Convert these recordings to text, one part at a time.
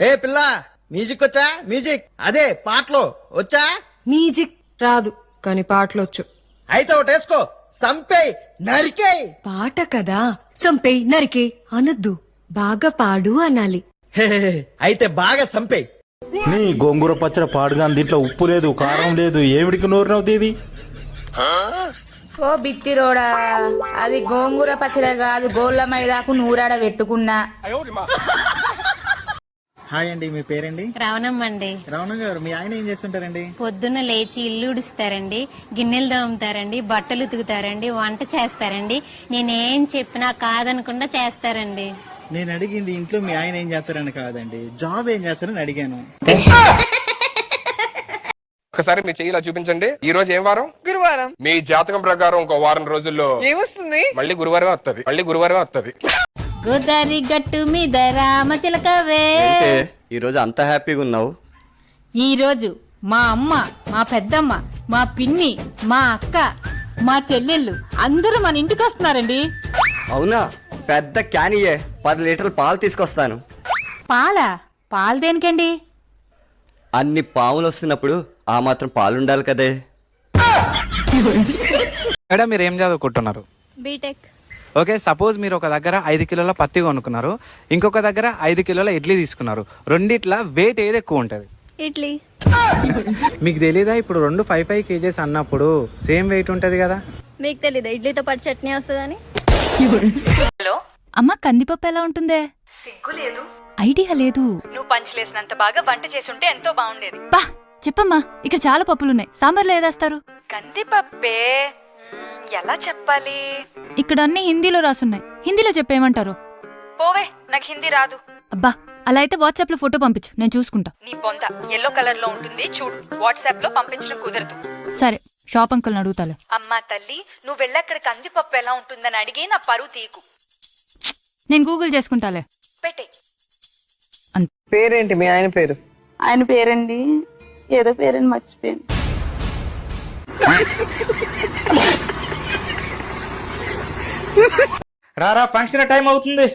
ఏ పిల్ల మ్యూజిక్ వచ్చా? మ్యూజిక్. అదే పాటలు. వచ్చా? మ్యూజిక్ రాదు కానీ పాటలొచ్చు. అయితే ఒకటి వేసుకో. సంపేయ్ నరికేయ్ పాట కదా. సంపేయ్ నరికే అనొద్దు. బాగా పాడు అనాలి. అయితే బాగా సంపేయ్ నీ గోంగూర పచ్చడి పాడుగా దీంట్లో ఉప్పు లేదు కారం లేదు. ఏమిడికి నోరు నవ్వుతీది ఓ బిత్తిరోడా. అది గోంగూర పచ్చడి కాదు గోళ్ళ మైదాకు నూరాడ పెట్టుకున్నా. హాయ్ అండి మీ పేరండి? రావణమ్మండి రమణ గారు మీ ఆయన ఏం చేస్తుంటారండి? పొద్దున్న లేచి ఇల్లు ఉడుస్తారండి గిన్నెలు దోముతారండి బట్టలు ఉతుకుతారండి వంట చేస్తారండి. నేనేం చెప్పినా కాదనకుండా చేస్తారండి. నేను అడిగింది ఇంట్లో మీ ఆయన ఏం చేస్తారని కాదండి. జాబ్ ఏం చేస్తారని అడిగాను. ఒకసారి మీ చెయ్యిలా చూపించండి. ఈ రోజు ఏం వారం? గురువారం. మీ జాతకం ప్రకారం ఇంకో వారం రోజుల్లో ఏమొస్తుంది? మళ్ళీ గురువారం వస్తది మళ్ళీ గురువారం వస్తది గోదారి గట్టు మీద రామచిలకవే ఈ రోజు అంత హ్యాపీగా ఉన్నావు? ఈ రోజు మా అమ్మ మా పెద్దమ్మ మా పిన్ని మా అక్క మా చెల్లెళ్ళు అందరూ మన ఇంటికి వస్తున్నారండి. అవునా? పెద్ద క్యానియే. పది లీటర్ల పాలు తీసుకొస్తాను. పాల? పాలు దేనికండి? అన్ని పాములు వస్తున్నప్పుడు ఆ మాత్రం పాలు ఉండాలి కదే. మేడం మీరు ఏం చదువుకుంటున్నారు? బీటెక్. ఓకే సపోజ్ మీరు ఒక దగ్గర ఐదు కిలోల పత్తి కొనుక్కున్నారు ఇంకొక దగ్గర ఐదు కిలోల ఇడ్లీ తీసుకున్నారు రెండిట్ల వెయిట్ ఏది ఎక్కువ ఉంటుంది? ఇడ్లీ. మీకు తెలీదా? ఇప్పుడు రెండు ఫైవ్ ఫైవ్ కేజెస్ అన్నప్పుడు సేమ్ వెయిట్ ఉంటుంది కదా? మీకు తెలీదా? ఇడ్లీతో పాటు చట్నీ వస్తుందని? అమ్మ కందిపప్పు ఎలా ఉంటుందే? సిగ్గు లేదు. ఐడియా లేదు. నువ్వు పంచలేసినంత బాగా వంట చేసుంటే ఎంతో బాగుండేది. బా చెప్పమ్మా ఇక్కడ చాలా పప్పులున్నాయి. సాంబార్లో ఏదేస్తారు? కందిపప్పే. ఎలా చెప్పాలి? ఇక్కడ అన్ని హిందీలో రాసున్నాయి. హిందీలో చెప్పేయమంటారు? పోవే నాకు హిందీ రాదు. అబ్బా అలా అయితే వాట్సాప్లో ఫోటో పంపించు నేను చూసుకుంటా. నీ పొంద ఎల్లో కలర్లో ఉంటుంది చూడు. వాట్సాప్లో పంపించడం కుదరదు. సరే షాప్ అంకుల్ని అడుగుతాలే. అమ్మా తల్లి నువ్వు వెళ్ళక్కడ కందిపప్పు ఎలా ఉంటుందని అడిగి నా పరువు తీకు. నేను గూగుల్ చేసుకుంటాలే. పెట్టే పేరేంటి? మీ ఆయన పేరు? ఆయన పేరండి. ఏదో పేరని మర్చిపోయాను. రారా ఫంక్షన్ టైం అవుతుంది.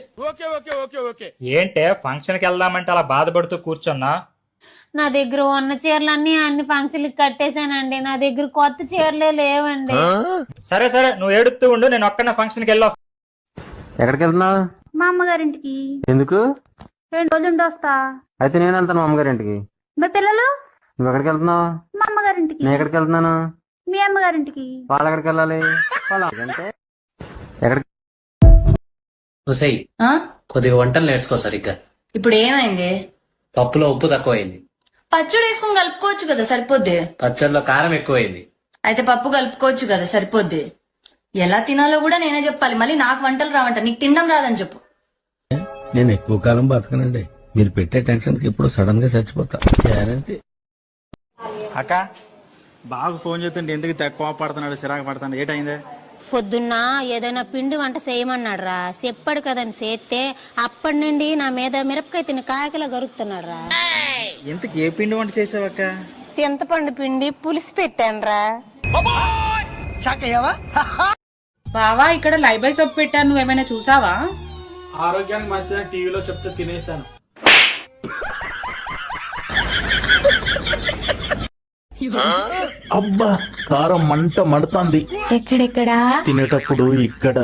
ఏంటే ఫంక్షన్కి వెళ్దామంటే అలా బాధపడుతూ కూర్చున్నా? నా దగ్గర ఉన్న చీరలన్నీ అన్ని ఫంక్షన్లకి కట్టేశానండి. నా దగ్గర కొత్త చీరలే లేవండి. సరే సరే నువ్వు ఏడుతూ ఉండు నేను ఒక్కనే ఫంక్షన్కి వెళ్ళి వస్తా ఎక్కడికి వెళ్తున్నావు మా అమ్మగారింటికి. ఎందుకు? రెండు రోజులు ఉండి వస్తా. అయితే నేను వెళ్తాను మా అమ్మగారింటికి. మీ పిల్లలు? నువ్వు ఎక్కడికి వెళ్తున్నావు? మా అమ్మగారింటికి. నేను ఎక్కడికి వెళ్తున్నాను? మీ అమ్మగారింటికి. వాళ్ళు ఎక్కడికి వెళ్ళాలి ఎక్కడికి ఒసేయ్ కొద్దిగా వంటలు నేర్చుకో సరిగ్గా. ఇప్పుడు ఏమైంది? పప్పులో ఉప్పు తక్కువైంది. పచ్చడి వేసుకుని కలుపుకోవచ్చు కదా సరిపోద్ది? పచ్చడిలో కారం ఎక్కువైంది. అయితే పప్పు కలుపుకోవచ్చు కదా సరిపోద్ది? ఎలా తినాలో కూడా నేనే చెప్పాలి. మళ్ళీ నాకు వంటలు రావంట నీకు తినడం రాదని చెప్పు. నేను ఎక్కువ కాలం బతకనండి. మీరు పెట్టే టెన్షన్కి ఇప్పుడు సడన్గా చచ్చిపోతా. గ్యారంటీ. అక్క బాగా ఫోన్ చేస్తుంటే ఎందుకు తక్కువ పడుతున్నాడు చిరాకు పడుతున్నాడు? ఏటైందే? పొద్దున్న ఏదైనా పిండి వంట చేయమన్నాడు రా చెప్పాడు కదని చేస్తే అప్పటి నుండి నా మీద మిరపకాయ తిని కాయకలా గరుకుతున్నాడు రా ఇంతకు ఏ పిండి వంట చేసావక్క? చింతపండు పిండి పులిసి పెట్టాను రా బావా ఇక్కడ లైబాయ్ సబ్బు పెట్టాను నువ్వేమైనా చూసావా? ఆరోగ్యానికి మంచిదని టీవీలో చెప్తే తినేసాను అబ్బా కారం మంట మడుతుంది. ఎక్కడెక్కడా? తినేటప్పుడు ఇక్కడ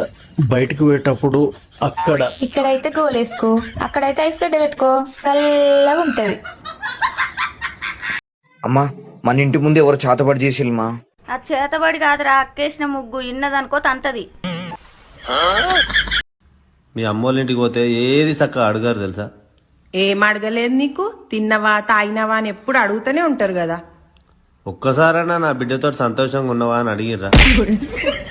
బయటకు పోయేటప్పుడు అక్కడ. ఇక్కడైతే గోలేసుకో అక్కడైతే ఐస్ గడ్డ పెట్టుకో చల్లగా ఉంటది. అమ్మా మన ఇంటి ముందు ఎవరు చేతబడి చేసిల్మా ఆ చేతబడి కాదురా అక్కేసిన ముగ్గు ఇన్నదనుకో తంతది. మీ అమ్మోళ్ళ ఇంటికి పోతే ఏది చక్కగా అడగారు తెలుసా? ఏం అడగలేదు నీకు? తిన్నవా తాగినవా అని ఎప్పుడు అడుగుతూనే ఉంటారు కదా. ఒక్కసారైనా నా బిడ్డతో సంతోషంగా ఉన్నవా అని అడిగిర్రా.